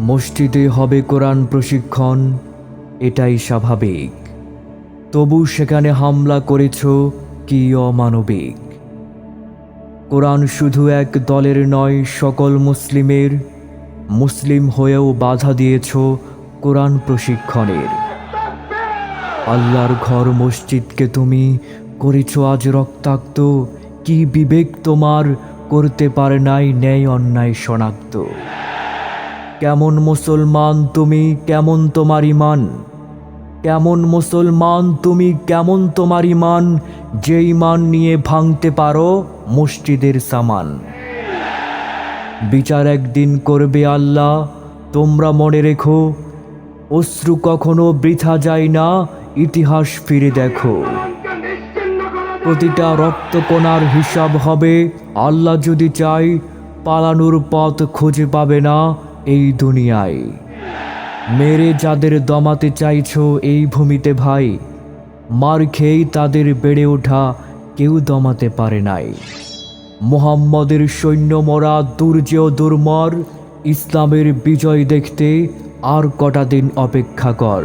মসজিদে হবে কোরআন প্রশিক্ষণ, এটাই স্বাভাবিক। তবু সেখানে হামলা করেছ কি অমানবিক? কোরআন শুধু এক দলের নয়, সকল মুসলিমের। মুসলিম হয়েও বাধা দিয়েছ কোরআন প্রশিক্ষণের। আল্লাহর ঘর মসজিদকে তুমি করেছ আজ রক্তাক্ত, কি বিবেক তোমার করতে পারে নাই ন্যায় অন্যায় শনাক্ত। কেমন মুসলমান তুমি, কেমন তোমার ইমান কেমন মুসলমান তুমি, কেমন তোমার ইমান যে ইমান নিয়ে ভাঙতে পারো, মসজিদের সামান। বিচার একদিন করবে আল্লাহ, তোমরা মনে রেখো, অশ্রু কখনো বৃথা যায় না, ইতিহাস ফিরে দেখো। প্রতিটা রক্তকণার হিসাব হবে, আল্লাহ যদি চাই পালানোর পথ খুঁজে পাবে না এই দুনিয়ায়। মেরে যাদের দমাতে চাইছ এই ভূমিতে ভাই, মার খেয়েই তাদের বেড়ে ওঠা কেউ দমাতে পারে নাই। মোহাম্মদের সৈন্য মরা দুর্জেয় দুর্মর, ইসলামের বিজয় দেখতে আর কটা দিন অপেক্ষা কর।